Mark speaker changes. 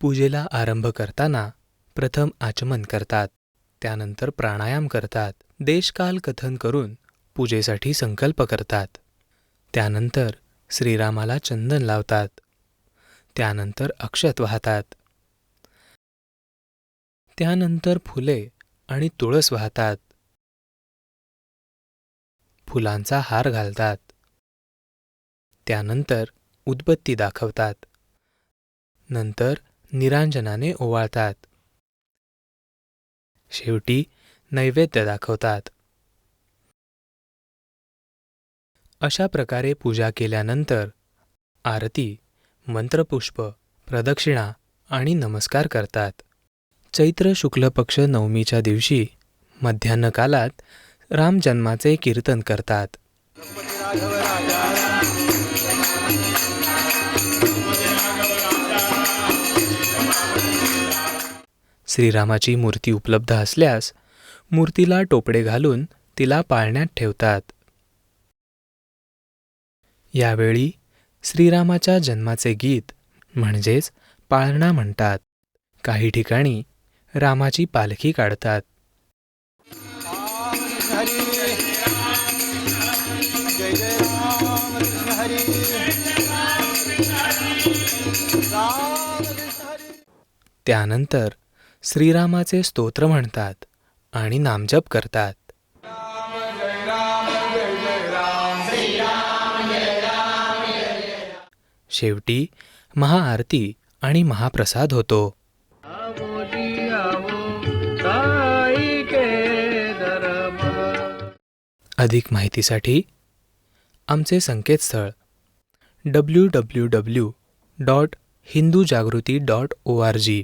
Speaker 1: पूजेला आरंभ करताना प्रथम आचमन करतात. त्यानंतर प्राणायाम करतात. देशकाल कथन करून पूजेसाठी संकल्प करतात. त्यानंतर श्रीरामाला चंदन लावतात. त्यानंतर अक्षत वाहतात. त्यानंतर फुले आणि तुळस वाहतात. फुलांचा हार घालतात. त्यानंतर उदबत्ती दाखवतात. नंतर निरांजनाने ओवाळतात. शेवटी नैवेद्य दाखवतात. अशा प्रकारे पूजा केल्यानंतर आरती मंत्रपुष्प प्रदक्षिणा आणि नमस्कार करतात. चैत्र शुक्ल पक्ष नवमीच्या दिवशी मध्यान्ह कालात रामजन्माचे कीर्तन करतात. श्रीरामाची मूर्ती उपलब्ध असल्यास मूर्तीला टोपडे घालून तिला पाळण्यात ठेवतात. यावेळी श्रीरामाच्या जन्माचे गीत म्हणजेच पाळणा म्हणतात. काही ठिकाणी रामाची पालखी काढतात.
Speaker 2: हरी। जय जय राम कृष्ण हरी। राम कृष्ण हरी।
Speaker 1: त्यानंतर श्रीरामाचे स्तोत्र म्हणतात आणि नामजप करतात. शेवटी महाआरती आणि महाप्रसाद होतो. अधिक माहितीसाठी आमचे संकेतस्थळ W W W dot Hindu Jagruti dot O R G